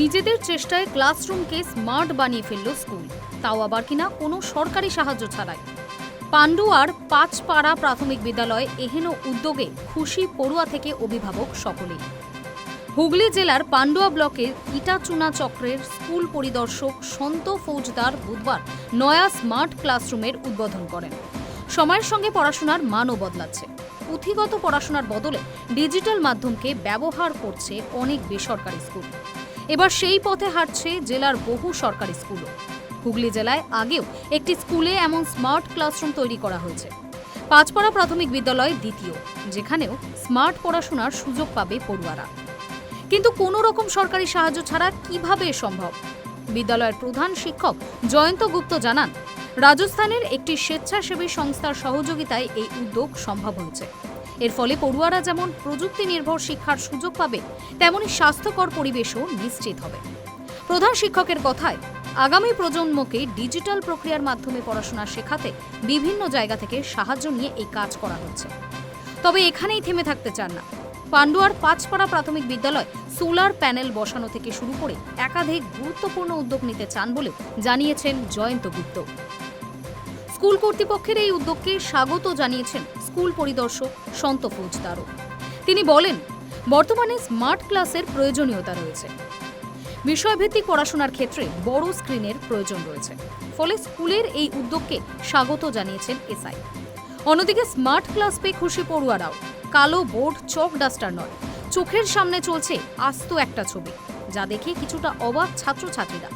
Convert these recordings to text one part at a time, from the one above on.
নিজেদের চেষ্টায় ক্লাসরুমকে স্মার্ট বানিয়ে ফেলল স্কুল। তাও আবার কিনা কোনো সরকারি সাহায্য ছাড়াই। পান্ডুয়ার পাঁচপাড়া প্রাথমিক বিদ্যালয়ে এহেন উদ্যোগে খুশি পড়ুয়া থেকে অভিভাবক সকলেই। হুগলি জেলার পান্ডুয়া ব্লকের ইটাচুনা চক্রের স্কুল পরিদর্শক সন্ত ফৌজদার বুধবার নয়া স্মার্ট ক্লাসরুমের উদ্বোধন করেন। সময়ের সঙ্গে পড়াশোনার মানও বদলাচ্ছে। পুঁথিগত পড়াশোনার বদলে ডিজিটাল মাধ্যমকে ব্যবহার করছে অনেক বেসরকারি স্কুল। এবার সেই পথে হাঁটছে জেলার বহু সরকারি স্কুলও। হুগলি জেলায় আগেও একটি স্কুলে এমন স্মার্ট ক্লাসরুম তৈরি করা হয়েছে। পাঁচপাড়া প্রাথমিক বিদ্যালয় দ্বিতীয়, যেখানেও স্মার্ট পড়াশোনার সুযোগ পাবে পড়ুয়ারা। কিন্তু কোনো রকম সরকারি সাহায্য ছাড়া কীভাবে সম্ভব? বিদ্যালয়ের প্রধান শিক্ষক জয়ন্ত গুপ্ত জানান, রাজস্থানের একটি স্বেচ্ছাসেবী সংস্থার সহযোগিতায় এই উদ্যোগ সম্ভব হয়েছে। এর ফলে পড়ুয়ারা যেমন প্রযুক্তি নির্ভর শিক্ষার সুযোগ পাবে, তেমনি স্বাস্থ্যকর পরিবেশও নিশ্চিত হবে। প্রধান শিক্ষকের কথায়, আগামী প্রজন্মকে ডিজিটাল প্রক্রিয়ার মাধ্যমে পড়াশোনা শেখাতে বিভিন্ন জায়গা থেকে সাহায্য নিয়ে এই কাজ করা হচ্ছে। তবে এখানেই থেমে থাকতে চান না। পান্ডুয়ার পাঁচপাড়া প্রাথমিক বিদ্যালয় সোলার প্যানেল বসানো থেকে শুরু করে একাধিক গুরুত্বপূর্ণ উদ্যোগ নিতে চান বলেও জানিয়েছেন জয়ন্ত গুপ্ত। স্কুল কর্তৃপক্ষের এই উদ্যোগকে স্বাগত জানিয়েছেন স্কুল পরিদর্শক সন্ত ফৌজদারও। তিনি বলেন, বর্তমানে স্মার্ট ক্লাসের প্রয়োজনীয়তা রয়েছে। বিষয়ভিত্তিক পড়াশোনার ক্ষেত্রে বড় স্ক্রিনের প্রয়োজন রয়েছে। ফলে স্কুলের এই উদ্যোগকে স্বাগত জানিয়েছেন এসআই। অন্যদিকে স্মার্ট ক্লাস পেয়ে খুশি পড়ুয়ারাও। কালো বোর্ড, চক ডাস্টার নয়। চোখের সামনে চলছে আস্ত একটা ছবি, যা দেখে কিছুটা অবাক ছাত্রছাত্রীরা।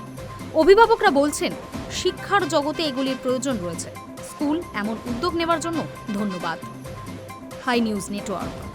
অভিভাবকরা বলছেন শিক্ষার জগতে এগুলির প্রয়োজন রয়েছে। স্কুল এমন উদ্যোগ নেওয়ার জন্য ধন্যবাদ। Hi news network.